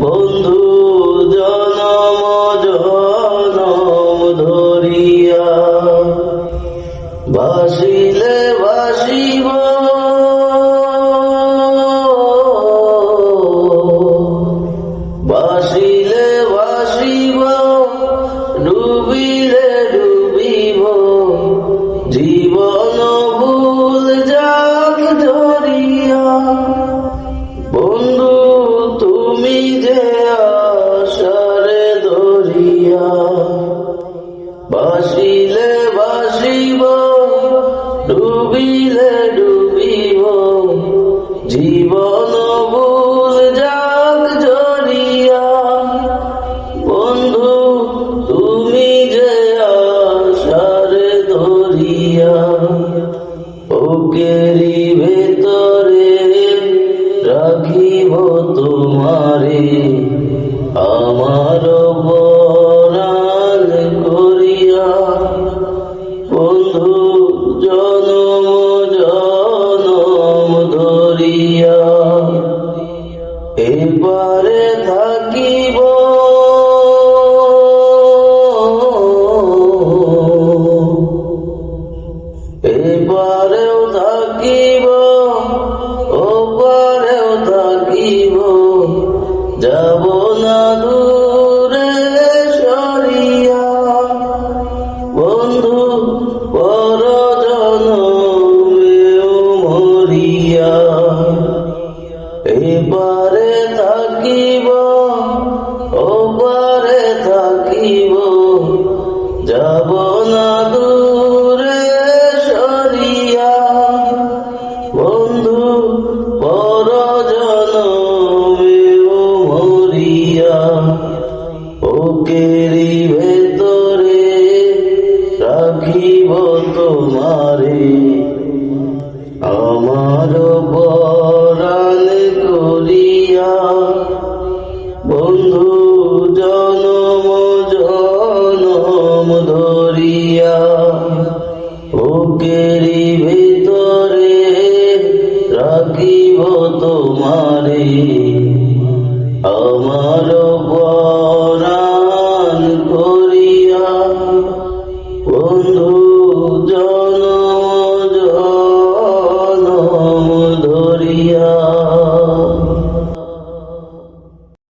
বন্ধু জনম জনম ধরিয়া বাসিলে যে আশারে ধরিয়া বাসিলে বাসিব ডুবিলে ডুবিব। জীবন ভুল যাক জড়িয়া বন্ধু, তুমি যে আশারে ধরিয়া ওকেরি ভেতরে জনম জনম ধরিয়া এবারে থাকিব থাকিব, ওপারে থাকিব। যাব না দূরে সরিয়া। বন্ধু পর জনমেও মরিয়া। ওকেরি ভেতরে রাখিব তোমারে। আমার বন্ধু জনম জনম ধরিয়া ওকেরি